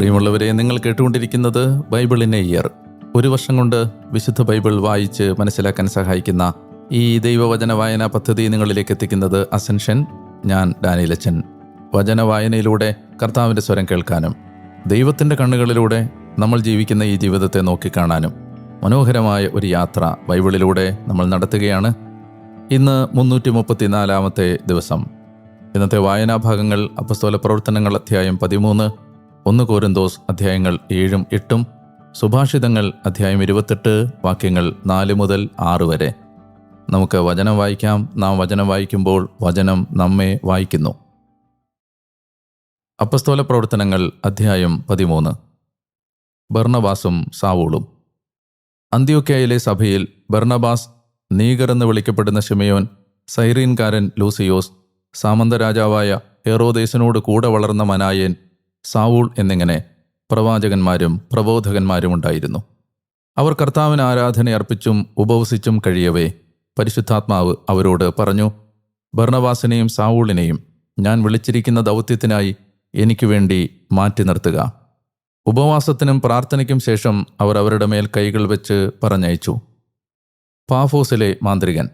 പ്രിയമുള്ളവരെ നിങ്ങൾ കേട്ടുകൊണ്ടിരിക്കുന്നത് ബൈബിളിനെ ഇയർ. ഒരു വർഷം കൊണ്ട് വിശുദ്ധ ബൈബിൾ വായിച്ച് മനസ്സിലാക്കാൻ സഹായിക്കുന്ന ഈ ദൈവവചന വായന പദ്ധതി നിങ്ങളിലേക്ക് എത്തിക്കുന്നത് അസെൻഷൻ ഞാൻ ഡാനിലച്ചൻ വചന വായനയിലൂടെ കർത്താവിന്റെ സ്വരം കേൾക്കാനും ദൈവത്തിന്റെ കണ്ണുകളിലൂടെ നമ്മൾ ജീവിക്കുന്ന ഈ ജീവിതത്തെ നോക്കിക്കാണാനും മനോഹരമായ ഒരു യാത്ര ബൈബിളിലൂടെ നമ്മൾ നടത്തുകയാണ്. ഇന്ന് മുന്നൂറ്റി മുപ്പത്തിനാലാമത്തെ ദിവസം. ഇന്നത്തെ വായനാഭാഗങ്ങൾ അപ്പസ്തോല പ്രവർത്തനങ്ങൾ അധ്യായം പതിമൂന്ന് ഒന്ന് ദോസ് അധ്യായങ്ങൾ ഏഴും എട്ടും സുഭാഷിതങ്ങൾ അധ്യായം ഇരുപത്തെട്ട് വാക്യങ്ങൾ നാല് മുതൽ ആറ് വരെ. നമുക്ക് വചനം വായിക്കാം. നാം വചനം വായിക്കുമ്പോൾ വചനം നമ്മെ വായിക്കുന്നു. അപ്പസ്തോല പ്രവർത്തനങ്ങൾ അധ്യായം പതിമൂന്ന്. ബർണബാസും സാവൂളും. അന്ത്യോക്യയിലെ സഭയിൽ ബർണബാസ് നീഗർ എന്ന് വിളിക്കപ്പെടുന്ന ഷിമയോൻ സൈറീൻകാരൻ ലൂസിയോസ് സാമന്ത രാജാവായ ഹെറോദേസിനോട് കൂടെ വളർന്ന മനായൻ സാവൂൾ എന്നിങ്ങനെ പ്രവാചകന്മാരും പ്രബോധകന്മാരും ഉണ്ടായിരുന്നു. അവർ കർത്താവിന് ആരാധന അർപ്പിച്ചും ഉപവസിച്ചും കഴിയവേ പരിശുദ്ധാത്മാവ് അവരോട് പറഞ്ഞു ഭർണവാസിനെയും സാവൂളിനെയും ഞാൻ വിളിച്ചിരിക്കുന്ന ദൗത്യത്തിനായി എനിക്ക് വേണ്ടി മാറ്റി നിർത്തുക. ഉപവാസത്തിനും പ്രാർത്ഥനയ്ക്കും ശേഷം അവർ അവരുടെ മേൽ കൈകൾ വെച്ച് പറഞ്ഞയച്ചു. പാഫോസിലെ മാന്ത്രികൻ.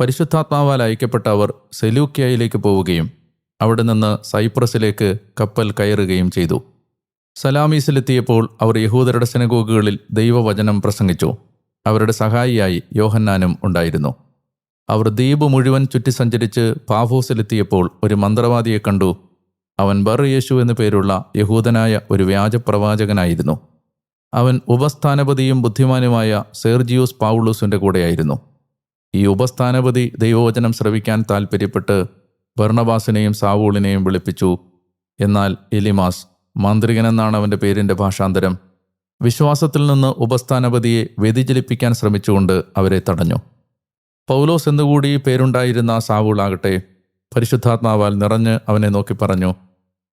പരിശുദ്ധാത്മാവാൽ അയക്കപ്പെട്ട അവർ സെലൂക്കിയയിലേക്ക് പോവുകയും അവിടെ നിന്ന് സൈപ്രസിലേക്ക് കപ്പൽ കയറുകയും ചെയ്തു. സലാമീസിലെത്തിയപ്പോൾ അവർ യഹൂദരുടെ സെനഗോഗുകളിൽ ദൈവവചനം പ്രസംഗിച്ചു. അവരുടെ സഹായിയായി യോഹന്നാനും ഉണ്ടായിരുന്നു. അവർ ദ്വീപ് മുഴുവൻ ചുറ്റി സഞ്ചരിച്ച് പാഫോസിലെത്തിയപ്പോൾ ഒരു മന്ത്രവാദിയെ കണ്ടു. അവൻ ബർ യേശു എന്നു പേരുള്ള യഹൂദനായ ഒരു വ്യാജപ്രവാചകനായിരുന്നു. അവൻ ഉപസ്ഥാനപതിയും ബുദ്ധിമാനുമായ സെർജിയോസ് പാവുളൂസിന്റെ കൂടെയായിരുന്നു. ഈ ഉപസ്ഥാനപതി ദൈവവചനം ശ്രവിക്കാൻ താൽപ്പര്യപ്പെട്ട് ഭർണബാസിനെയും സാവൂളിനെയും വിളിപ്പിച്ചു. എന്നാൽ എലിമാസ് മാന്ത്രികനെന്നാണ് അവന്റെ പേരിന്റെ ഭാഷാന്തരം വിശ്വാസത്തിൽ നിന്ന് ഉപസ്ഥാനപതിയെ വ്യതിചലിപ്പിക്കാൻ ശ്രമിച്ചുകൊണ്ട് അവരെ തടഞ്ഞു. പൗലോസ് എന്നുകൂടി പേരുണ്ടായിരുന്ന സാവൂളാകട്ടെ പരിശുദ്ധാത്മാവാൽ നിറഞ്ഞ് അവനെ നോക്കി പറഞ്ഞു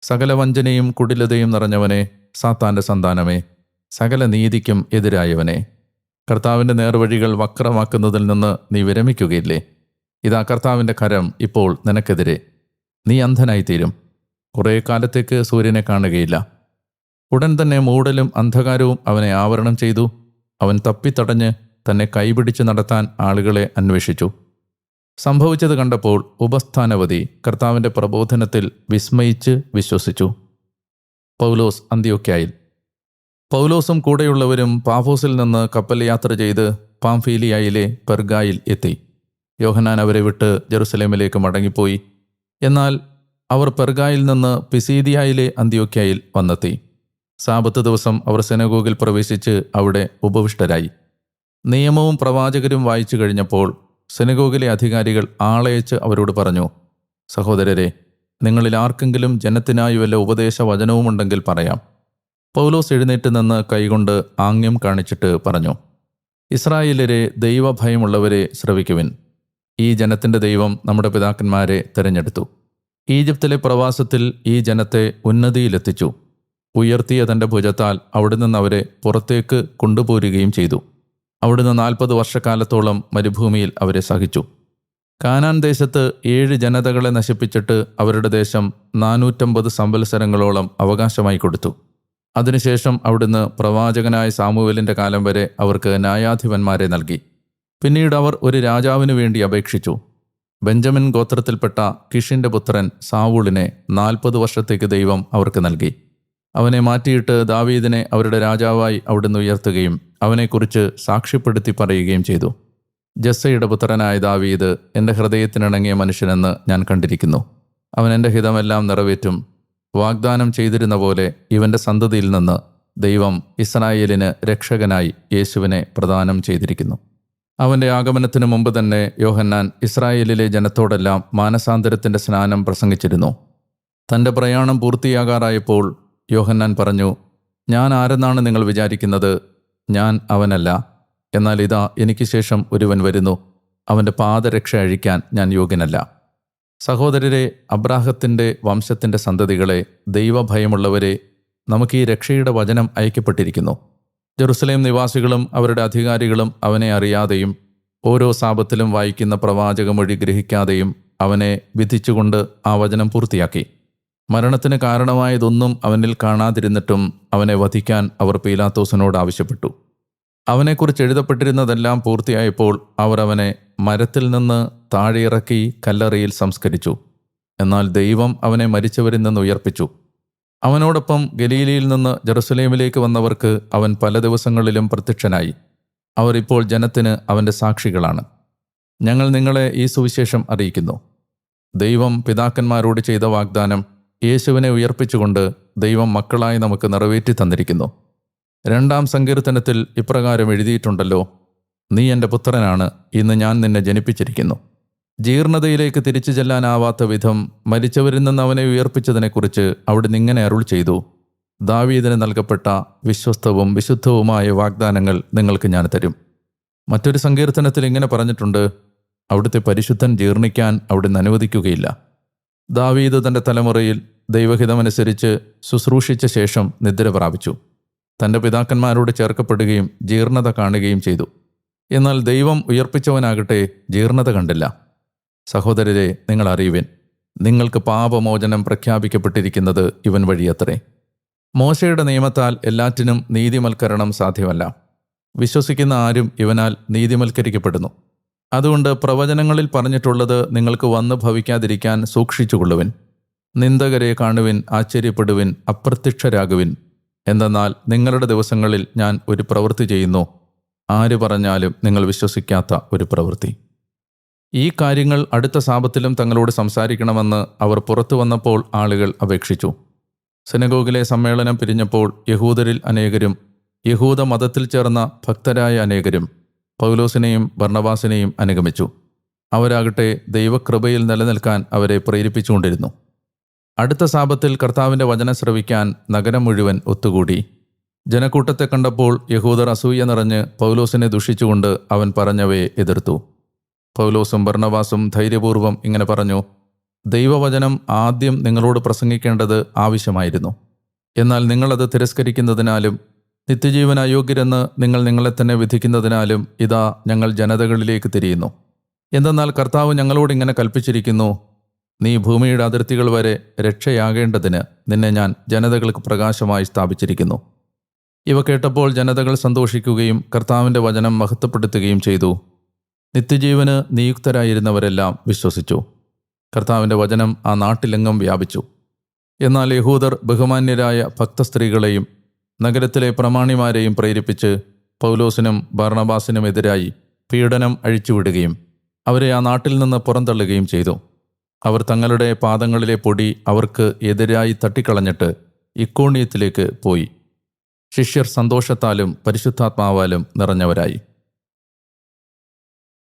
സകല വഞ്ചനയും കുടിലതയും നിറഞ്ഞവനെ സാത്താന്റെ സന്താനമേ സകല നീതിക്കും എതിരായവനെ. കർത്താവിന്റെ നേർവഴികൾ വക്രമാക്കുന്നതിൽ നിന്ന് നീ വിരമിക്കുകയില്ലേ? ഇതാ കർത്താവിന്റെ കരം ഇപ്പോൾ നിനക്കെതിരെ. നീ അന്ധനായിത്തീരും. കുറേ കാലത്തേക്ക് സൂര്യനെ കാണുകയില്ല. ഉടൻ തന്നെ മൂടലും അന്ധകാരവും അവനെ ആവരണം ചെയ്തു. അവൻ തപ്പിത്തടഞ്ഞ് തന്നെ കൈപിടിച്ച് നടത്താൻ ആളുകളെ അന്വേഷിച്ചു. സംഭവിച്ചത് കണ്ടപ്പോൾ ഉപസ്ഥാനവതി കർത്താവിന്റെ പ്രബോധനത്തിൽ വിസ്മയിച്ച് വിശ്വസിച്ചു. പൗലോസ് അന്ത്യോക്യായിൽ. പൗലോസും കൂടെയുള്ളവരും പാഫോസിൽ നിന്ന് കപ്പൽ യാത്ര ചെയ്ത് പാംഫീലിയായിലെ പെർഗായിൽ എത്തി. യോഹനാൻ അവരെ വിട്ട് ജെറുസലേമിലേക്ക് മടങ്ങിപ്പോയി. എന്നാൽ അവർ പെർഗായിൽ നിന്ന് പിസീദിയായിലെ അന്ത്യോക്യയിൽ വന്നെത്തി. സാപത്ത് ദിവസം അവർ സെനഗോഗിൽ പ്രവേശിച്ച് അവിടെ ഉപവിഷ്ടരായി. നിയമവും പ്രവാചകരും വായിച്ചു കഴിഞ്ഞപ്പോൾ സെനഗോഗിലെ അധികാരികൾ ആളയച്ച് അവരോട് പറഞ്ഞു സഹോദരരെ നിങ്ങളിൽ ആർക്കെങ്കിലും ജനത്തിനായി വല്ല ഉപദേശ വചനവുമുണ്ടെങ്കിൽ പറയാം. പൗലോസ് എഴുന്നേറ്റ് നിന്ന് കൈകൊണ്ട് ആംഗ്യം കാണിച്ചിട്ട് പറഞ്ഞു ഇസ്രായേലരെ ദൈവഭയമുള്ളവരെ ശ്രവിക്കുവിൻ. ഈ ജനത്തിന്റെ ദൈവം നമ്മുടെ പിതാക്കന്മാരെ തിരഞ്ഞെടുത്തു. ഈജിപ്തിലെ പ്രവാസത്തിൽ ഈ ജനത്തെ ഉന്നതിയിലെത്തിച്ചു. ഉയർത്തിയ തന്റെ ഭുജത്താൽ അവിടെ നിന്ന് അവരെ പുറത്തേക്ക് കൊണ്ടുപോരുകയും ചെയ്തു. അവിടുന്ന് നാൽപ്പത് വർഷക്കാലത്തോളം മരുഭൂമിയിൽ അവരെ സഹിച്ചു. കാനാൻ ദേശത്ത് ഏഴ് ജനതകളെ നശിപ്പിച്ചിട്ട് അവരുടെ ദേശം നാനൂറ്റമ്പത് സംവത്സരങ്ങളോളം അവകാശമായി കൊടുത്തു. അതിനുശേഷം അവിടുന്ന് പ്രവാചകനായ സാമുവേലിന്റെ കാലം വരെ അവർക്ക് ന്യായാധിപന്മാരെ നൽകി. പിന്നീട് അവർ ഒരു രാജാവിനു വേണ്ടി അപേക്ഷിച്ചു. ബെഞ്ചമിൻ ഗോത്രത്തിൽപ്പെട്ട കിഷിന്റെ പുത്രൻ സാവൂളിനെ നാൽപ്പത് വർഷത്തേക്ക് ദൈവം അവർക്ക് നൽകി. അവനെ മാറ്റിയിട്ട് ദാവീദിനെ അവരുടെ രാജാവായി അവിടുന്ന് ഉയർത്തുകയും അവനെക്കുറിച്ച് സാക്ഷ്യപ്പെടുത്തി പറയുകയും ചെയ്തു. ജസ്സയുടെ പുത്രനായ ദാവീദ് എന്റെ ഹൃദയത്തിനിണങ്ങിയ മനുഷ്യനെന്ന് ഞാൻ കണ്ടിരിക്കുന്നു. അവൻ എന്റെ ഹിതമെല്ലാം നിറവേറ്റും. വാഗ്ദാനം ചെയ്തിരുന്ന പോലെ ഇവന്റെ സന്തതിയിൽ നിന്ന് ദൈവം ഇസ്രായേലിന് രക്ഷകനായി യേശുവിനെ പ്രദാനം ചെയ്തിരിക്കുന്നു. അവന്റെ ആഗമനത്തിനു മുമ്പ് തന്നെ യോഹന്നാൻ ഇസ്രായേലിലെ ജനത്തോടെല്ലാം മാനസാന്തരത്തിന്റെ സ്നാനം പ്രസംഗിച്ചിരുന്നു. തന്റെ പ്രയാണം പൂർത്തിയാകാറായപ്പോൾ യോഹന്നാൻ പറഞ്ഞു ഞാൻ ആരെന്നാണ് നിങ്ങൾ വിചാരിക്കുന്നത്? ഞാൻ അവനല്ല. എന്നാൽ ഇതാ എനിക്ക് ശേഷം ഒരുവൻ വരുന്നു. അവന്റെ പാദരക്ഷ അഴിക്കാൻ ഞാൻ യോഗ്യനല്ല. സഹോദരരെ അബ്രാഹത്തിന്റെ വംശത്തിന്റെ സന്തതികളെ ദൈവഭയമുള്ളവരെ നമുക്ക് ഈ രക്ഷയുടെ വചനം അയക്കപ്പെട്ടിരിക്കുന്നു. ജെറുസലേം നിവാസികളും അവരുടെ അധികാരികളും അവനെ അറിയാതെയും ഓരോ സാപത്തിലും വായിക്കുന്ന പ്രവാചകമൊഴി ഗ്രഹിക്കാതെയും അവനെ വിധിച്ചുകൊണ്ട് ആ വചനം പൂർത്തിയാക്കി. മരണത്തിന് കാരണമായതൊന്നും അവനിൽ കാണാതിരുന്നിട്ടും അവനെ വധിക്കാൻ അവർ പീലാത്തോസിനോട് ആവശ്യപ്പെട്ടു. അവനെക്കുറിച്ച് എഴുതപ്പെട്ടിരുന്നതെല്ലാം പൂർത്തിയായപ്പോൾ അവർ അവനെ മരത്തിൽ നിന്ന് താഴെയിറക്കി കല്ലറയിൽ സംസ്കരിച്ചു. എന്നാൽ ദൈവം അവനെ മരിച്ചവരിൽ നിന്ന് ഉയർപ്പിച്ചു. അവനോടൊപ്പം ഗലീലയിൽ നിന്ന് ജെറുസലേമിലേക്ക് വന്നവർക്ക് അവൻ പല ദിവസങ്ങളിലും പ്രത്യക്ഷനായി. അവർ ഇപ്പോൾ ജനത്തിന് അവന്റെ സാക്ഷികളാണ്. ഞങ്ങൾ നിങ്ങളെ ഈ സുവിശേഷം അറിയിക്കുന്നു. ദൈവം പിതാക്കന്മാരോട് ചെയ്ത വാഗ്ദാനം യേശുവിനെ ഉയർപ്പിച്ചുകൊണ്ട് ദൈവം മക്കളായി നമുക്ക് നിറവേറ്റി തന്നിരിക്കുന്നു. രണ്ടാം സങ്കീർത്തനത്തിൽ ഇപ്രകാരം എഴുതിയിട്ടുണ്ടല്ലോ നീ എന്റെ പുത്രനാണ് ഇന്ന് ഞാൻ നിന്നെ ജനിപ്പിച്ചിരിക്കുന്നു. ജീർണതയിലേക്ക് തിരിച്ചു ചെല്ലാനാവാത്ത വിധം മരിച്ചവരിൽ നിന്ന് അവനെ ഉയർപ്പിച്ചതിനെക്കുറിച്ച് അവിടുന്ന് ഇങ്ങനെ അരുൾ ചെയ്തു. ദാവീദിന് നൽകപ്പെട്ട വിശ്വസ്തവും വിശുദ്ധവുമായ വാഗ്ദാനങ്ങൾ നിങ്ങൾക്ക് ഞാൻ തരും. മറ്റൊരു സങ്കീർത്തനത്തിൽ ഇങ്ങനെ പറഞ്ഞിട്ടുണ്ട് അവിടുത്തെ പരിശുദ്ധൻ ജീർണിക്കാൻ അവിടുന്ന് അനുവദിക്കുകയില്ല. ദാവീദ് തന്റെ തലമുറയിൽ ദൈവഹിതമനുസരിച്ച് ശുശ്രൂഷിച്ച ശേഷം നിദ്ര പ്രാപിച്ചു. തന്റെ പിതാക്കന്മാരോട് ചേർക്കപ്പെടുകയും ജീർണത കാണുകയും ചെയ്തു. എന്നാൽ ദൈവം ഉയർപ്പിച്ചവനാകട്ടെ ജീർണത കണ്ടില്ല. സഹോദരരെ നിങ്ങൾ അറിയുവിൻ നിങ്ങൾക്ക് പാപമോചനം പ്രഖ്യാപിക്കപ്പെട്ടിരിക്കുന്നത് ഇവൻ വഴിയത്രേ. മോശയുടെ നിയമത്താൽ എല്ലാറ്റിനും നീതിമൽക്കരണം സാധ്യമല്ല. വിശ്വസിക്കുന്ന ആരും ഇവനാൽ നീതിമൽക്കരിക്കപ്പെടുന്നു. അതുകൊണ്ട് പ്രവചനങ്ങളിൽ പറഞ്ഞിട്ടുള്ളത് നിങ്ങൾക്ക് വന്നു ഭവിക്കാതിരിക്കാൻ സൂക്ഷിച്ചുകൊള്ളുവിൻ. നിന്ദകരെ കാണുവിൻ ആശ്ചര്യപ്പെടുവിൻ അപ്രത്യക്ഷരാകുവിൻ. എന്തെന്നാൽ നിങ്ങളുടെ ദിവസങ്ങളിൽ ഞാൻ ഒരു പ്രവൃത്തി ചെയ്യുന്നു. ആര് പറഞ്ഞാലും നിങ്ങൾ വിശ്വസിക്കാത്ത ഒരു പ്രവൃത്തി. ഈ കാര്യങ്ങൾ അടുത്ത സാപത്തിലും തങ്ങളോട് സംസാരിക്കണമെന്ന് അവർ പുറത്തു വന്നപ്പോൾ ആളുകൾ അപേക്ഷിച്ചു. സിനഗോഗിലെ സമ്മേളനം പിരിഞ്ഞപ്പോൾ യഹൂദരിൽ അനേകരും യഹൂദ മതത്തിൽ ചേർന്ന ഭക്തരായ അനേകരും പൗലോസിനെയും ഭർണവാസിനെയും അനുഗമിച്ചു. അവരാകട്ടെ ദൈവകൃപയിൽ നിലനിൽക്കാൻ അവരെ പ്രേരിപ്പിച്ചുകൊണ്ടിരുന്നു. അടുത്ത സാപത്തിൽ കർത്താവിന്റെ വചനം ശ്രവിക്കാൻ നഗരം മുഴുവൻ ഒത്തുകൂടി. ജനക്കൂട്ടത്തെ കണ്ടപ്പോൾ യഹൂദർ അസൂയ നിറഞ്ഞ് പൗലോസിനെ ദുഷിച്ചുകൊണ്ട് അവൻ പറഞ്ഞവയെ എതിർത്തു. പൗലോസും ഭർണവാസും ധൈര്യപൂർവം ഇങ്ങനെ പറഞ്ഞു ദൈവവചനം ആദ്യം നിങ്ങളോട് പ്രസംഗിക്കേണ്ടത് ആവശ്യമായിരുന്നു. എന്നാൽ നിങ്ങളത് തിരസ്കരിക്കുന്നതിനാലും നിത്യജീവൻ അയോഗ്യരെന്ന് നിങ്ങൾ നിങ്ങളെ തന്നെ വിധിക്കുന്നതിനാലും ഇതാ ഞങ്ങൾ ജനതകളിലേക്ക് തിരിയുന്നു. എന്തെന്നാൽ കർത്താവ് ഞങ്ങളോട് ഇങ്ങനെ കൽപ്പിച്ചിരിക്കുന്നു നീ ഭൂമിയുടെ അതിർത്തികൾ വരെ രക്ഷയാകേണ്ടതിന് നിന്നെ ഞാൻ ജനതകൾക്ക് പ്രകാശമായി സ്ഥാപിച്ചിരിക്കുന്നു. ഇവ കേട്ടപ്പോൾ ജനതകൾ സന്തോഷിക്കുകയും കർത്താവിന്റെ വചനം മഹത്വപ്പെടുത്തുകയും ചെയ്തു. നിത്യജീവന് നിയുക്തരായിരുന്നവരെല്ലാം വിശ്വസിച്ചു. കർത്താവിന്റെ വചനം ആ നാട്ടിലെങ്ങും വ്യാപിച്ചു. എന്നാൽ യഹൂദർ ബഹുമാന്യരായ ഭക്തസ്ത്രീകളെയും നഗരത്തിലെ പ്രമാണിമാരെയും പ്രേരിപ്പിച്ച് പൗലോസിനും ഭർണബാസിനും എതിരായി പീഡനം അഴിച്ചുവിടുകയും അവരെ ആ നാട്ടിൽ നിന്ന് പുറന്തള്ളുകയും ചെയ്തു. അവർ തങ്ങളുടെ പാദങ്ങളിലെ പൊടി അവർക്ക് എതിരായി തട്ടിക്കളഞ്ഞിട്ട് ഇക്കോണിയത്തിലേക്ക് പോയി. ശിഷ്യർ സന്തോഷത്താലും പരിശുദ്ധാത്മാവാലും നിറഞ്ഞവരായി.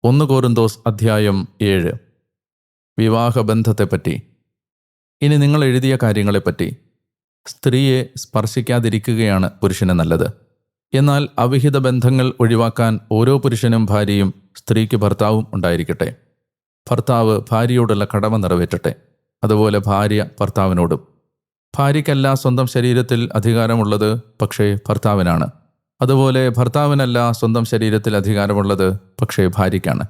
ഒന്ന് കോരുന്തോസ് അധ്യായം ഏഴ്. വിവാഹബന്ധത്തെപ്പറ്റി. ഇനി നിങ്ങൾ എഴുതിയ കാര്യങ്ങളെപ്പറ്റി. സ്ത്രീയെ സ്പർശിക്കാതിരിക്കുകയാണ് പുരുഷന് നല്ലത്. എന്നാൽ അവിഹിത ബന്ധങ്ങൾ ഒഴിവാക്കാൻ ഓരോ പുരുഷനും ഭാര്യയും സ്ത്രീക്ക് ഭർത്താവും ഉണ്ടായിരിക്കട്ടെ. ഭർത്താവ് ഭാര്യയോടുള്ള കടമ നിറവേറ്റട്ടെ. അതുപോലെ ഭാര്യ ഭർത്താവിനോടും. ഭാര്യയ്ക്കല്ല സ്വന്തം ശരീരത്തിൽ അധികാരമുള്ളത് പക്ഷേ ഭർത്താവിനാണ്. അതുപോലെ ഭർത്താവിനല്ല സ്വന്തം ശരീരത്തിൽ അധികാരമുള്ളത് പക്ഷേ ഭാര്യയ്ക്കാണ്.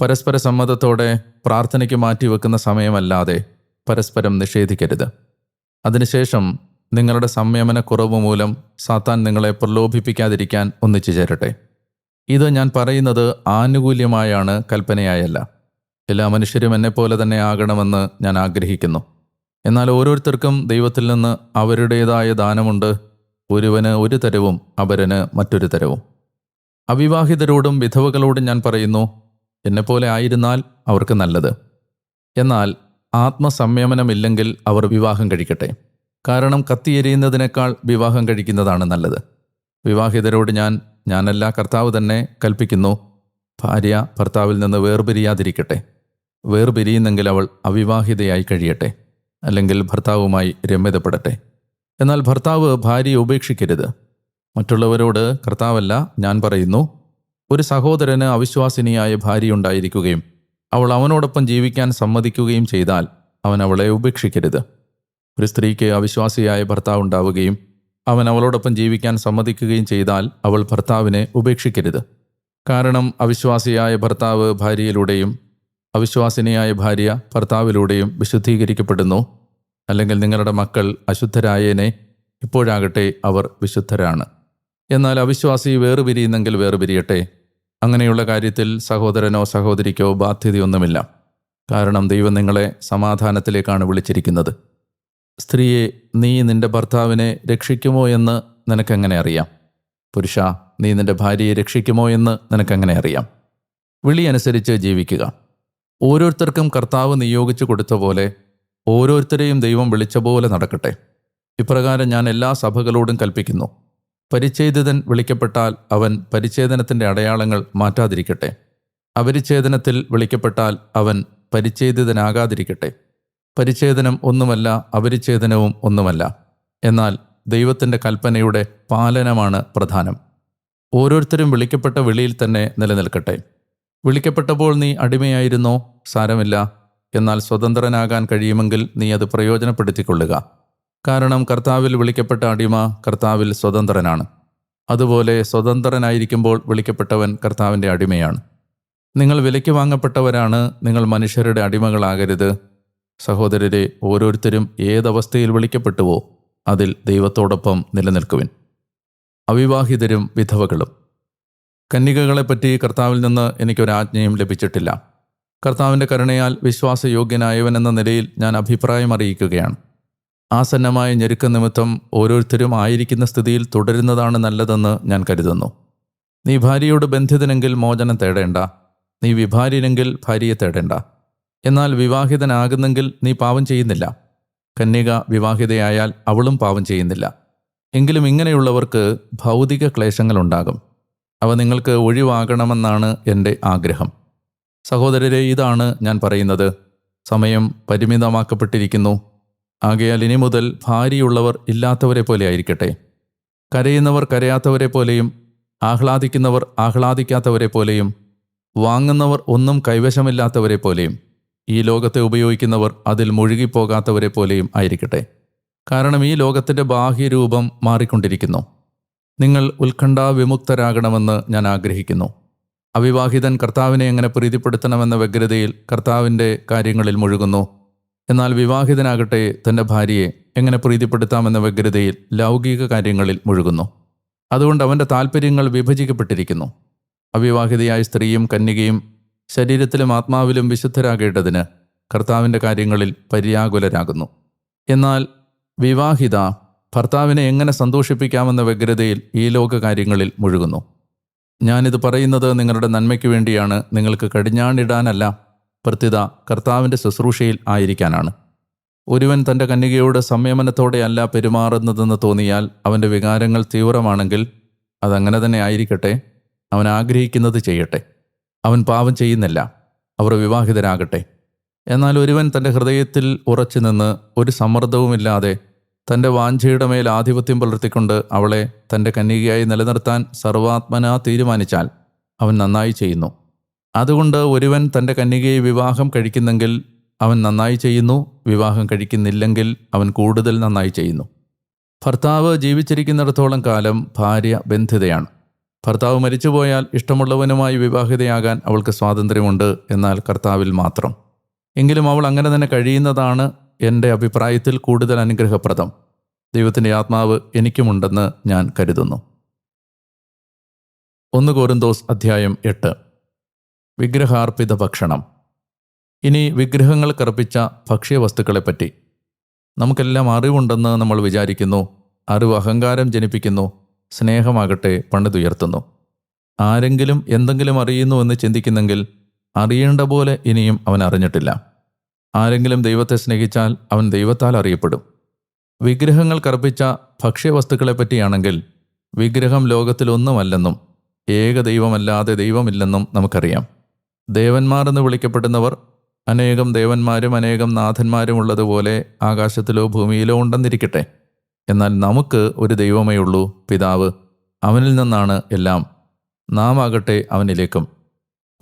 പരസ്പര സമ്മതത്തോടെ പ്രാർത്ഥനയ്ക്ക് മാറ്റിവെക്കുന്ന സമയമല്ലാതെ പരസ്പരം നിഷേധിക്കരുത്. അതിനുശേഷം നിങ്ങളുടെ സംയമനക്കുറവ് മൂലം സാത്താൻ നിങ്ങളെ പ്രലോഭിപ്പിക്കാതിരിക്കാൻ ഒന്നിച്ചു ചേരട്ടെ. ഇത് ഞാൻ പറയുന്നത് ആനുകൂല്യമായാണ് കൽപ്പനയായല്ല. എല്ലാ മനുഷ്യരും എന്നെ പോലെ തന്നെ ആകണമെന്ന് ഞാൻ ആഗ്രഹിക്കുന്നു. എന്നാൽ ഓരോരുത്തർക്കും ദൈവത്തിൽ നിന്ന് അവരുടേതായ ദാനമുണ്ട് ഒരുവന് ഒരു തരവും അപരന് മറ്റൊരു തരവും. അവിവാഹിതരോടും വിധവകളോടും ഞാൻ പറയുന്നു എന്നെപ്പോലെ ആയിരുന്നാൽ അവർക്ക് നല്ലത്. എന്നാൽ ആത്മസംയമനമില്ലെങ്കിൽ അവർ വിവാഹം കഴിക്കട്ടെ. കാരണം കത്തിയെരിയുന്നതിനേക്കാൾ വിവാഹം കഴിക്കുന്നതാണ് നല്ലത്. വിവാഹിതരോട് ഞാൻ ഞാനല്ല കർത്താവ് തന്നെ കൽപ്പിക്കുന്നു ഭാര്യ ഭർത്താവിൽ നിന്ന് വേർപിരിയാതിരിക്കട്ടെ. വേർപിരിയുന്നെങ്കിൽ അവൾ അവിവാഹിതയായി കഴിയട്ടെ അല്ലെങ്കിൽ ഭർത്താവുമായി രമ്യതപ്പെടട്ടെ. എന്നാൽ ഭർത്താവ് ഭാര്യയെ ഉപേക്ഷിക്കരുത്. മറ്റുള്ളവരോട് കർത്താവല്ല ഞാൻ പറയുന്നു ഒരു സഹോദരന് അവിശ്വാസിനിയായ ഭാര്യയുണ്ടായിരിക്കുകയും അവൾ അവനോടൊപ്പം ജീവിക്കാൻ സമ്മതിക്കുകയും ചെയ്താൽ അവൻ അവളെ ഉപേക്ഷിക്കരുത്. ഒരു സ്ത്രീക്ക് അവിശ്വാസിയായ ഭർത്താവ് ഉണ്ടാവുകയും അവൻ അവളോടൊപ്പം ജീവിക്കാൻ സമ്മതിക്കുകയും ചെയ്താൽ അവൾ ഭർത്താവിനെ ഉപേക്ഷിക്കരുത്. കാരണം അവിശ്വാസിയായ ഭർത്താവ് ഭാര്യയിലൂടെയും അവിശ്വാസിനിയായ ഭാര്യ ഭർത്താവിലൂടെയും വിശുദ്ധീകരിക്കപ്പെടുന്നു. അല്ലെങ്കിൽ നിങ്ങളുടെ മക്കൾ അശുദ്ധരായേനെ ഇപ്പോഴാകട്ടെ അവർ വിശുദ്ധരാണ്. എന്നാൽ അവിശ്വാസി വേറുപിരിയുന്നെങ്കിൽ വേറുപിരിയട്ടെ അങ്ങനെയുള്ള കാര്യത്തിൽ സഹോദരനോ സഹോദരിക്കോ ബാധ്യതയൊന്നുമില്ല. കാരണം ദൈവം നിങ്ങളെ സമാധാനത്തിലേക്കാണ് വിളിച്ചിരിക്കുന്നത്. സ്ത്രീയെ നീ നിന്റെ ഭർത്താവിനെ രക്ഷിക്കുമോ എന്ന് നിനക്കെങ്ങനെ അറിയാം? പുരുഷ നീ നിന്റെ ഭാര്യയെ രക്ഷിക്കുമോ എന്ന് നിനക്കെങ്ങനെ അറിയാം? വിളി അനുസരിച്ച് ജീവിക്കുക. ഓരോരുത്തർക്കും കർത്താവ് നിയോഗിച്ചു കൊടുത്ത പോലെ ഓരോരുത്തരെയും ദൈവം വിളിച്ച പോലെ നടക്കട്ടെ. ഇപ്രകാരം ഞാൻ എല്ലാ സഭകളോടും കൽപ്പിക്കുന്നു. പരിച്ഛേദിതൻ വിളിക്കപ്പെട്ടാൽ അവൻ പരിച്ഛേദനത്തിന്റെ അടയാളങ്ങൾ മാറ്റാതിരിക്കട്ടെ. അപരിച്ഛേദനത്തിൽ വിളിക്കപ്പെട്ടാൽ അവൻ പരിച്ഛേദിതനാകാതിരിക്കട്ടെ. പരിച്ഛേദനം ഒന്നുമല്ല അപരിച്ഛേദനവും ഒന്നുമല്ല. എന്നാൽ ദൈവത്തിന്റെ കൽപ്പനയുടെ പാലനമാണ് പ്രധാനം. ഓരോരുത്തരും വിളിക്കപ്പെട്ട വിളിയിൽ തന്നെ നിലനിൽക്കട്ടെ. വിളിക്കപ്പെട്ടപ്പോൾ നീ അടിമയായിരുന്നോ? സാരമില്ല. എന്നാൽ സ്വതന്ത്രനാകാൻ കഴിയുമെങ്കിൽ നീ അത് പ്രയോജനപ്പെടുത്തിക്കൊള്ളുക. കാരണം കർത്താവിൽ വിളിക്കപ്പെട്ട അടിമ കർത്താവിൽ സ്വതന്ത്രനാണ്. അതുപോലെ സ്വതന്ത്രനായിരിക്കുമ്പോൾ വിളിക്കപ്പെട്ടവൻ കർത്താവിന്റെ അടിമയാണ്. നിങ്ങൾ വിലയ്ക്ക് വാങ്ങപ്പെട്ടവരാണ് നിങ്ങൾ മനുഷ്യരുടെ അടിമകളാകരുത്. സഹോദരരെ ഓരോരുത്തരും ഏതവസ്ഥയിൽ വിളിക്കപ്പെട്ടുവോ അതിൽ ദൈവത്തോടൊപ്പം നിലനിൽക്കുവിൻ. അവിവാഹിതരും വിധവകളും. കന്യകകളെപ്പറ്റി കർത്താവിൽ നിന്ന് എനിക്കൊരാജ്ഞയും ലഭിച്ചിട്ടില്ല. കർത്താവിന്റെ കരുണയാൽ വിശ്വാസയോഗ്യനായവൻ എന്ന നിലയിൽ ഞാൻ അഭിപ്രായം അറിയിക്കുകയാണ്. ആസന്നമായ ഞെരുക്ക നിമിത്തം ഓരോരുത്തരും ആയിരിക്കുന്ന സ്ഥിതിയിൽ തുടരുന്നതാണ് നല്ലതെന്ന് ഞാൻ കരുതുന്നു. നീ ഭാര്യയോട് ബന്ധിതനെങ്കിൽ മോചനം തേടേണ്ട. നീ വിഭാര്യനെങ്കിൽ ഭാര്യയെ തേടേണ്ട. എന്നാൽ വിവാഹിതനാകുന്നെങ്കിൽ നീ പാവം ചെയ്യുന്നില്ല. കന്യക വിവാഹിതയായാൽ അവളും പാവം ചെയ്യുന്നില്ല. എങ്കിലും ഇങ്ങനെയുള്ളവർക്ക് ഭൗതിക ക്ലേശങ്ങളുണ്ടാകും. അവ നിങ്ങൾക്ക് ഒഴിവാകണമെന്നാണ് എന്റെ ആഗ്രഹം. സഹോദരരെ ഇതാണ് ഞാൻ പറയുന്നത്. സമയം പരിമിതമാക്കപ്പെട്ടിരിക്കുന്നു. ആകയാൽ ഇനി മുതൽ ഭാര്യയുള്ളവർ ഇല്ലാത്തവരെ പോലെ ആയിരിക്കട്ടെ. കരയുന്നവർ കരയാത്തവരെ പോലെയും ആഹ്ലാദിക്കുന്നവർ ആഹ്ലാദിക്കാത്തവരെ പോലെയും വാങ്ങുന്നവർ ഒന്നും കൈവശമില്ലാത്തവരെ പോലെയും ഈ ലോകത്തെ ഉപയോഗിക്കുന്നവർ അതിൽ മുഴുകിപ്പോകാത്തവരെ പോലെയും ആയിരിക്കട്ടെ. കാരണം ഈ ലോകത്തിന്റെ ബാഹ്യരൂപം മാറിക്കൊണ്ടിരിക്കുന്നു. നിങ്ങൾ ഉത്കണ്ഠാവിമുക്തരാകണമെന്ന് ഞാൻ ആഗ്രഹിക്കുന്നു. അവിവാഹിതൻ കർത്താവിനെ എങ്ങനെ പ്രീതിപ്പെടുത്തണമെന്ന വ്യഗ്രതയിൽ കർത്താവിന്റെ കാര്യങ്ങളിൽ മുഴുകുന്നു. എന്നാൽ വിവാഹിതനാകട്ടെ തന്റെ ഭാര്യയെ എങ്ങനെ പ്രീതിപ്പെടുത്താമെന്ന വ്യഗ്രതയിൽ ലൗകിക കാര്യങ്ങളിൽ മുഴുകുന്നു. അതുകൊണ്ട് അവന്റെ താൽപ്പര്യങ്ങൾ വിഭജിക്കപ്പെട്ടിരിക്കുന്നു. അവിവാഹിതയായ സ്ത്രീയും കന്യകയും ശരീരത്തിലും ആത്മാവിലും വിശുദ്ധരാകേണ്ടതിന് കർത്താവിന്റെ കാര്യങ്ങളിൽ പര്യാകുലരാകുന്നു. എന്നാൽ വിവാഹിത ഭർത്താവിനെ എങ്ങനെ സന്തോഷിപ്പിക്കാമെന്ന വ്യഗ്രതയിൽ ഈ ലോക കാര്യങ്ങളിൽ മുഴുകുന്നു. ഞാനിത് പറയുന്നത് നിങ്ങളുടെ നന്മയ്ക്ക് വേണ്ടിയാണ്. നിങ്ങൾക്ക് കടിഞ്ഞാണിടാനല്ല. പ്രത്യുത കർത്താവിന്റെ ശുശ്രൂഷയിൽ ആയിരിക്കാനാണ്. ഒരുവൻ തന്റെ കന്യകയോട് സംയമനത്തോടെയല്ല പെരുമാറുന്നതെന്ന് തോന്നിയാൽ അവന്റെ വികാരങ്ങൾ തീവ്രമാണെങ്കിൽ അതങ്ങനെ തന്നെ ആയിരിക്കട്ടെ. അവൻ ആഗ്രഹിക്കുന്നത് ചെയ്യട്ടെ. അവൻ പാപം ചെയ്യുന്നില്ല. അവർ വിവാഹിതരാകട്ടെ. എന്നാൽ ഒരുവൻ തന്റെ ഹൃദയത്തിൽ ഉറച്ചു നിന്ന് ഒരു സമ്മർദ്ദവുമില്ലാതെ തന്റെ വാഞ്ചയുടെ മേൽ ആധിപത്യം പുലർത്തിക്കൊണ്ട് അവളെ തന്റെ കന്യകയായി നിലനിർത്താൻ സർവാത്മന തീരുമാനിച്ചാൽ അവൻ നന്നായി ചെയ്യുന്നു. അതുകൊണ്ട് ഒരുവൻ തന്റെ കന്യകയെ വിവാഹം കഴിക്കുന്നെങ്കിൽ അവൻ നന്നായി ചെയ്യുന്നു വിവാഹം കഴിക്കുന്നില്ലെങ്കിൽ അവൻ കൂടുതൽ നന്നായി ചെയ്യുന്നു. ഭർത്താവ് ജീവിച്ചിരിക്കുന്നിടത്തോളം കാലം ഭാര്യ ബന്ധിതയാണ്. ഭർത്താവ് മരിച്ചുപോയാൽ ഇഷ്ടമുള്ളവനുമായി വിവാഹിതയാകാൻ അവൾക്ക് സ്വാതന്ത്ര്യമുണ്ട് എന്നാൽ കർത്താവിൽ മാത്രം. എങ്കിലും അവൾ അങ്ങനെ തന്നെ കഴിയുന്നതാണ് എന്റെ അഭിപ്രായത്തിൽ കൂടുതൽ അനുഗ്രഹപ്രദം. ദൈവത്തിന്റെ ആത്മാവ് എനിക്കുമുണ്ടെന്ന് ഞാൻ കരുതുന്നു. ഒന്ന് കോരുന്തോസ് അധ്യായം എട്ട്. വിഗ്രഹാർപ്പിത ഭക്ഷണം. ഇനി വിഗ്രഹങ്ങൾ കർപ്പിച്ച ഭക്ഷ്യവസ്തുക്കളെപ്പറ്റി. നമുക്കെല്ലാം അറിവുണ്ടെന്ന് നമ്മൾ വിചാരിക്കുന്നു. അറിവ് അഹങ്കാരം ജനിപ്പിക്കുന്നു. സ്നേഹമാകട്ടെ പണിതുയർത്തുന്നു. ആരെങ്കിലും എന്തെങ്കിലും അറിയുന്നു എന്ന് ചിന്തിക്കുന്നെങ്കിൽ അറിയേണ്ട പോലെ ഇനിയും അവൻ അറിഞ്ഞിട്ടില്ല. ആരെങ്കിലും ദൈവത്തെ സ്നേഹിച്ചാൽ അവൻ ദൈവത്താൽ അറിയപ്പെടും. വിഗ്രഹങ്ങൾ കർപ്പിച്ച ഭക്ഷ്യവസ്തുക്കളെ പറ്റിയാണെങ്കിൽ വിഗ്രഹം ലോകത്തിലൊന്നുമല്ലെന്നും ഏക ദൈവമല്ലാതെ ദൈവമില്ലെന്നും നമുക്കറിയാം. ദേവന്മാരെന്ന് വിളിക്കപ്പെടുന്നവർ അനേകം ദേവന്മാരും അനേകം നാഥന്മാരും ഉള്ളതുപോലെ ആകാശത്തിലോ ഭൂമിയിലോ ഉണ്ടെന്നിരിക്കട്ടെ. എന്നാൽ നമുക്ക് ഒരു ദൈവമേ ഉള്ളൂ പിതാവ്. അവനിൽ നിന്നാണ് എല്ലാം. നാം ആകട്ടെ അവനിലേക്കും.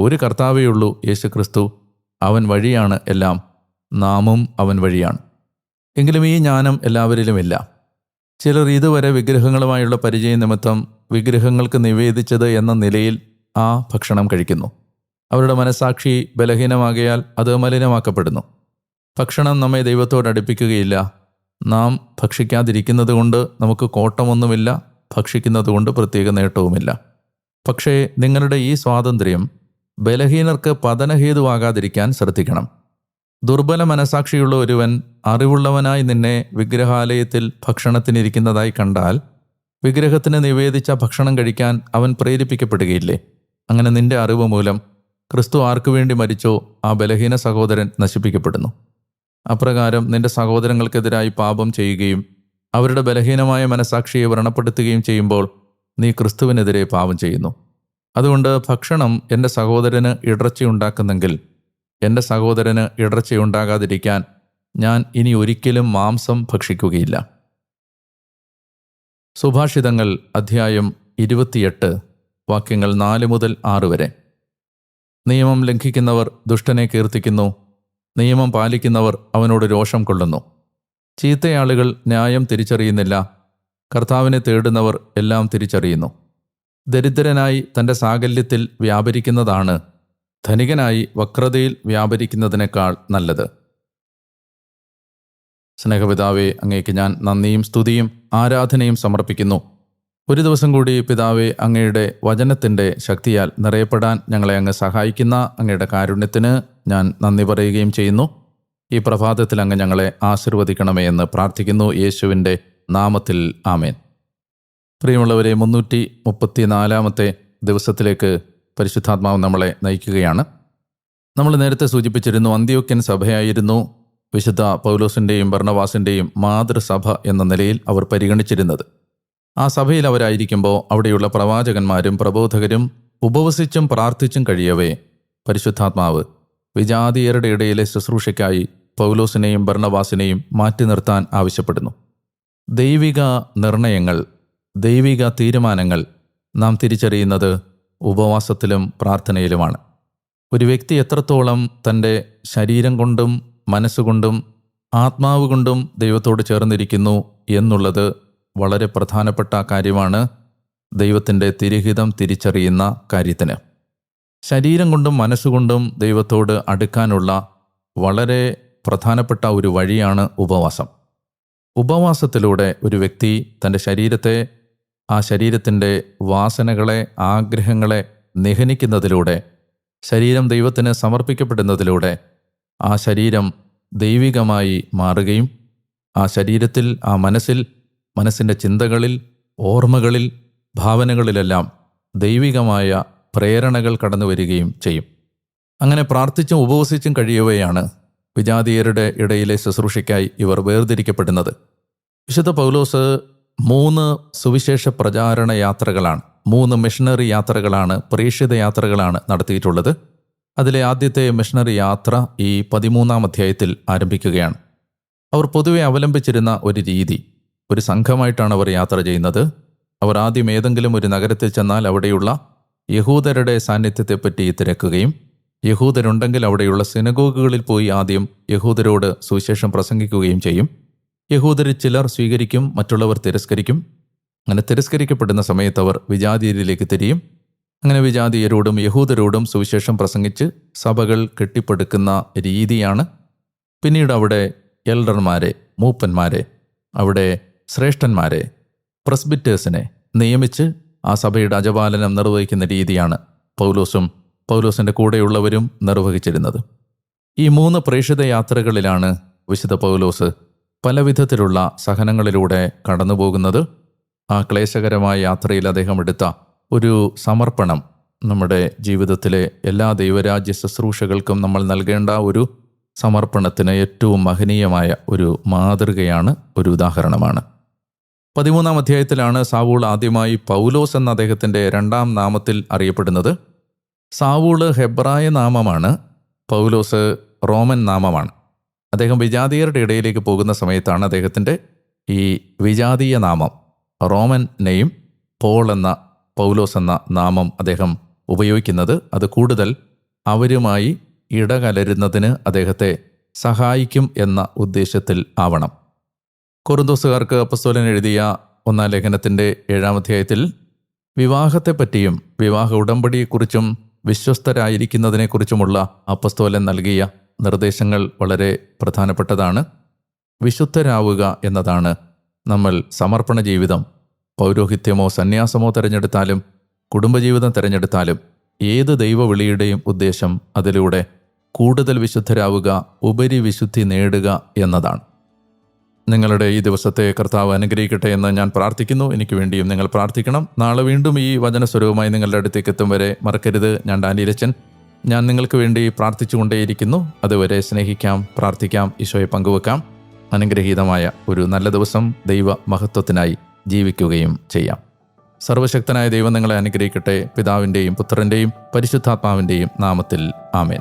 ഒരു കർത്താവേയുള്ളൂ യേശു യേശുക്രിസ്തു. അവൻ വഴിയാണ് എല്ലാം. നാമും അവൻ വഴിയാണ്. എങ്കിലും ഈ ജ്ഞാനം എല്ലാവരിലുമില്ല. ചിലർ ഇതുവരെ വിഗ്രഹങ്ങളുമായുള്ള പരിചയ നിമിത്തം വിഗ്രഹങ്ങൾക്ക് നിവേദിച്ചത് എന്ന നിലയിൽ ആ ഭക്ഷണം കഴിക്കുന്നു. അവരുടെ മനസാക്ഷി ബലഹീനമാകയാൽ അത് മലിനമാക്കപ്പെടുന്നു. ഭക്ഷണം നമ്മെ ദൈവത്തോട് അടുപ്പിക്കുകയില്ല. നാം ഭക്ഷിക്കാതിരിക്കുന്നത് കൊണ്ട് നമുക്ക് കോട്ടമൊന്നുമില്ല ഭക്ഷിക്കുന്നത് കൊണ്ട് പ്രത്യേക നേട്ടവുമില്ല. പക്ഷേ നിങ്ങളുടെ ഈ സ്വാതന്ത്ര്യം ബലഹീനർക്ക് പതനഹേതുവാകാതിരിക്കാൻ ശ്രദ്ധിക്കണം. ദുർബല മനസാക്ഷിയുള്ള ഒരുവൻ അറിവുള്ളവനായി നിന്നെ വിഗ്രഹാലയത്തിൽ ഭക്ഷണത്തിനിരിക്കുന്നതായി കണ്ടാൽ വിഗ്രഹത്തിന് നിവേദിച്ച ഭക്ഷണം കഴിക്കാൻ അവൻ പ്രേരിപ്പിക്കപ്പെടുകയില്ലേ? അങ്ങനെ നിന്റെ അറിവ് മൂലം ക്രിസ്തു ആർക്കു വേണ്ടി മരിച്ചോ ആ ബലഹീന സഹോദരൻ നശിപ്പിക്കപ്പെടുന്നു. അപ്രകാരം നിന്റെ സഹോദരങ്ങൾക്കെതിരായി പാപം ചെയ്യുകയും അവരുടെ ബലഹീനമായ മനസാക്ഷിയെ വ്രണപ്പെടുത്തുകയും ചെയ്യുമ്പോൾ നീ ക്രിസ്തുവിനെതിരെ പാപം ചെയ്യുന്നു. അതുകൊണ്ട് ഭക്ഷണം എന്റെ സഹോദരന് ഇടർച്ചയുണ്ടാക്കുന്നെങ്കിൽ എന്റെ സഹോദരന് ഇടർച്ചയുണ്ടാകാതിരിക്കാൻ ഞാൻ ഇനി ഒരിക്കലും മാംസം ഭക്ഷിക്കുകയില്ല. സുഭാഷിതങ്ങൾ അധ്യായം ഇരുപത്തിയെട്ട് വാക്യങ്ങൾ നാല് മുതൽ ആറ് വരെ. നിയമം ലംഘിക്കുന്നവർ ദുഷ്ടനെ കീർത്തിക്കുന്നു നിയമം പാലിക്കുന്നവർ അവനോട് രോഷം കൊള്ളുന്നു. ചീത്തയാളുകൾ ന്യായം തിരിച്ചറിയുന്നില്ല കർത്താവിനെ തേടുന്നവർ എല്ലാം തിരിച്ചറിയുന്നു. ദരിദ്രനായി തന്റെ സാകല്യത്തിൽ വ്യാപരിക്കുന്നതാണ് ധനികനായി വക്രതയിൽ വ്യാപരിക്കുന്നതിനേക്കാൾ നല്ലത്. സ്നേഹപിതാവെ അങ്ങേക്ക് ഞാൻ നന്ദിയും സ്തുതിയും ആരാധനയും സമർപ്പിക്കുന്നു. ഒരു ദിവസം കൂടി പിതാവെ അങ്ങയുടെ വചനത്തിന്റെ ശക്തിയാൽ നിറയപ്പെടാൻ ഞങ്ങളെ അങ്ങ് സഹായിക്കുന്ന അങ്ങയുടെ കാരുണ്യത്തിന് ഞാൻ നന്ദി പറയുകയും ചെയ്യുന്നു. ഈ പ്രഭാതത്തിൽ അങ്ങ് ഞങ്ങളെ ആശീർവദിക്കണമേ എന്ന് പ്രാർത്ഥിക്കുന്നു യേശുവിന്റെ നാമത്തിൽ. ആമേൻ. പ്രിയമുള്ളവരെ മുന്നൂറ്റി മുപ്പത്തിനാലാമത്തെ ദിവസത്തിലേക്ക് പരിശുദ്ധാത്മാവ് നമ്മളെ നയിക്കുകയാണ്. നമ്മൾ നേരത്തെ സൂചിപ്പിച്ചിരുന്നു അന്ത്യോക്യൻ സഭയായിരുന്നു വിശുദ്ധ പൗലോസിന്റെയും ഭരണവാസിന്റെയും മാതൃസഭ എന്ന നിലയിൽ അവർ പരിഗണിച്ചിരുന്നത്. ആ സഭയിൽ അവരായിരിക്കുമ്പോൾ അവിടെയുള്ള പ്രവാചകന്മാരും പ്രബോധകരും ഉപവസിച്ചും പ്രാർത്ഥിച്ചും കഴിയവേ പരിശുദ്ധാത്മാവ് വിജാതീയരുടെ ഇടയിലെ ശുശ്രൂഷയ്ക്കായി പൗലോസിനെയും ഭരണവാസിനെയും മാറ്റി നിർത്താൻ ആവശ്യപ്പെടുന്നു. ദൈവിക നിർണയങ്ങൾ ദൈവിക തീരുമാനങ്ങൾ നാം തിരിച്ചറിയുന്നത് ഉപവാസത്തിലും പ്രാർത്ഥനയിലുമാണ്. ഒരു വ്യക്തി എത്രത്തോളം തന്റെ ശരീരം കൊണ്ടും മനസ്സുകൊണ്ടും ആത്മാവ് കൊണ്ടും ദൈവത്തോട് ചേർന്നിരിക്കുന്നു എന്നുള്ളത് വളരെ പ്രധാനപ്പെട്ട കാര്യമാണ് ദൈവത്തിന്റെ തിരിഹിതം തിരിച്ചറിയുന്ന കാര്യത്തിന്. ശരീരം കൊണ്ടും മനസ്സുകൊണ്ടും ദൈവത്തോട് അടുക്കാനുള്ള വളരെ പ്രധാനപ്പെട്ട ഒരു വഴിയാണ് ഉപവാസം. ഉപവാസത്തിലൂടെ ഒരു വ്യക്തി തന്റെ ശരീരത്തെ ആ ശരീരത്തിന്റെ വാസനകളെ ആഗ്രഹങ്ങളെ നിഹനിക്കുന്നതിലൂടെ ശരീരം ദൈവത്തിന് സമർപ്പിക്കപ്പെടുന്നതിലൂടെ ആ ശരീരം ദൈവികമായി മാറുകയും ആ ശരീരത്തിൽ ആ മനസ്സിൽ മനസ്സിന്റെ ചിന്തകളിൽ ഓർമ്മകളിൽ ഭാവനകളിലെല്ലാം ദൈവികമായ പ്രേരണകൾ കടന്നു വരികയും ചെയ്യും. അങ്ങനെ പ്രാർത്ഥിച്ചും ഉപവസിച്ചും കഴിയവെയാണ് വിജാതീയരുടെ ഇടയിലെ ശുശ്രൂഷയ്ക്കായി ഇവർ വേർതിരിക്കപ്പെടുന്നത്. വിശുദ്ധ പൗലോസ് മൂന്ന് സുവിശേഷ പ്രചാരണ യാത്രകളാണ് മൂന്ന് മിഷണറി യാത്രകളാണ് പ്രേക്ഷിത യാത്രകളാണ് നടത്തിയിട്ടുള്ളത്. അതിലെ ആദ്യത്തെ മിഷണറി യാത്ര ഈ പതിമൂന്നാം അധ്യായത്തിൽ ആരംഭിക്കുകയാണ്. അവർ പൊതുവെ അവലംബിച്ചിരുന്ന ഒരു രീതി ഒരു സംഘമായിട്ടാണ് അവർ യാത്ര ചെയ്യുന്നത്. അവർ ആദ്യം ഏതെങ്കിലും ഒരു നഗരത്തിൽ ചെന്നാൽ അവിടെയുള്ള യഹൂദരുടെ സാന്നിധ്യത്തെപ്പറ്റി തിരക്കുകയും യഹൂദരുണ്ടെങ്കിൽ അവിടെയുള്ള സിനഗോഗുകളിൽ പോയി ആദ്യം യഹൂദരോട് സുവിശേഷം പ്രസംഗിക്കുകയും ചെയ്യും. യഹൂദരിൽ ചിലർ സ്വീകരിക്കും മറ്റുള്ളവർ തിരസ്കരിക്കും. അങ്ങനെ തിരസ്കരിക്കപ്പെടുന്ന സമയത്ത് അവർ വിജാതീയരിലേക്ക് തിരിയും. അങ്ങനെ വിജാതീയരോടും യഹൂദരോടും സുവിശേഷം പ്രസംഗിച്ച് സഭകൾ കെട്ടിപ്പടുക്കുന്ന രീതിയാണ്. പിന്നീട് അവിടെ എൽഡർമാരെ മൂപ്പന്മാരെ അവിടെ ശ്രേഷ്ഠന്മാരെ പ്രസ്ബിറ്റേഴ്സിനെ നിയമിച്ച് ആ സഭയുടെ അജപാലനം നിർവഹിക്കുന്ന രീതിയാണ് പൗലോസും പൗലോസിന്റെ കൂടെയുള്ളവരും നിർവഹിച്ചിരുന്നത്. ഈ മൂന്ന് പ്രേക്ഷിത യാത്രകളിലാണ് വിശുദ്ധ പൗലോസ് പലവിധത്തിലുള്ള സഹനങ്ങളിലൂടെ കടന്നുപോകുന്നത് ആ ക്ലേശകരമായ യാത്രയിൽ അദ്ദേഹം എടുത്ത ഒരു സമർപ്പണം നമ്മുടെ ജീവിതത്തിലെ എല്ലാ ദൈവരാജ്യ ശുശ്രൂഷകൾക്കും നമ്മൾ നൽകേണ്ട ഒരു സമർപ്പണത്തിന് ഏറ്റവും മഹനീയമായ ഒരു മാതൃകയാണ് ഒരു ഉദാഹരണമാണ്. പതിമൂന്നാം അധ്യായത്തിലാണ് സാവൂൾ ആദ്യമായി പൗലോസ് എന്ന അദ്ദേഹത്തിന്റെ രണ്ടാം നാമത്തിൽ അറിയപ്പെടുന്നത്. സാവൂൾ ഹെബ്രായ നാമമാണ് പൗലോസ് റോമൻ നാമമാണ്. അദ്ദേഹം വിജാതീയരുടെ ഇടയിലേക്ക് പോകുന്ന സമയത്താണ് അദ്ദേഹത്തിന്റെ ഈ വിജാതീയ നാമം റോമൻ നെയിം പോൾ എന്ന പൗലോസ് എന്ന നാമം അദ്ദേഹം ഉപയോഗിക്കുന്നത്. അത് കൂടുതൽ അവരുമായി ഇടകലരുന്നതിന് അദ്ദേഹത്തെ സഹായിക്കും എന്ന ഉദ്ദേശത്തിൽ ആവണം. കുറുന്തോസുകാർക്ക് അപ്പസ്തോലൻ എഴുതിയ ഒന്നാം ലേഖനത്തിന്റെ ഏഴാം അധ്യായത്തിൽ വിവാഹത്തെപ്പറ്റിയും വിവാഹ ഉടമ്പടിയെക്കുറിച്ചും വിശ്വസ്തരായിരിക്കുന്നതിനെക്കുറിച്ചുമുള്ള അപ്പസ്തോലൻ നൽകിയ നിർദ്ദേശങ്ങൾ വളരെ പ്രധാനപ്പെട്ടതാണ്. വിശുദ്ധരാവുക എന്നതാണ് നമ്മൾ സമർപ്പണ ജീവിതം. പൗരോഹിത്യമോ സന്യാസമോ തിരഞ്ഞെടുത്താലും കുടുംബജീവിതം തിരഞ്ഞെടുത്താലും ഏത് ദൈവവിളിയുടെയും ഉദ്ദേശം അതിലൂടെ കൂടുതൽ വിശുദ്ധരാവുക ഉപരി വിശുദ്ധി നേടുക എന്നതാണ്. നിങ്ങളുടെ ഈ ദിവസത്തെ കർത്താവ് അനുഗ്രഹിക്കട്ടെ എന്ന് ഞാൻ പ്രാർത്ഥിക്കുന്നു. എനിക്ക് വേണ്ടിയും നിങ്ങൾ പ്രാർത്ഥിക്കണം. നാളെ വീണ്ടും ഈ വചനസ്വരവുമായി നിങ്ങളുടെ അടുത്തേക്ക് എത്തും വരെ മറക്കരുത്. ഞാൻ ഡാനിയിലച്ചൻ ഞാൻ നിങ്ങൾക്ക് വേണ്ടി പ്രാർത്ഥിച്ചുകൊണ്ടേയിരിക്കുന്നു. അതുവരെ സ്നേഹിക്കാം പ്രാർത്ഥിക്കാം ഈശോയെ പങ്കുവെക്കാം. അനുഗ്രഹീതമായ ഒരു നല്ല ദിവസം ദൈവ മഹത്വത്തിനായി ജീവിക്കുകയും ചെയ്യാം. സർവശക്തനായ ദൈവം നിങ്ങളെ അനുഗ്രഹിക്കട്ടെ. പിതാവിന്റെയും പുത്രന്റെയും പരിശുദ്ധാത്മാവിന്റെയും നാമത്തിൽ ആമേൻ.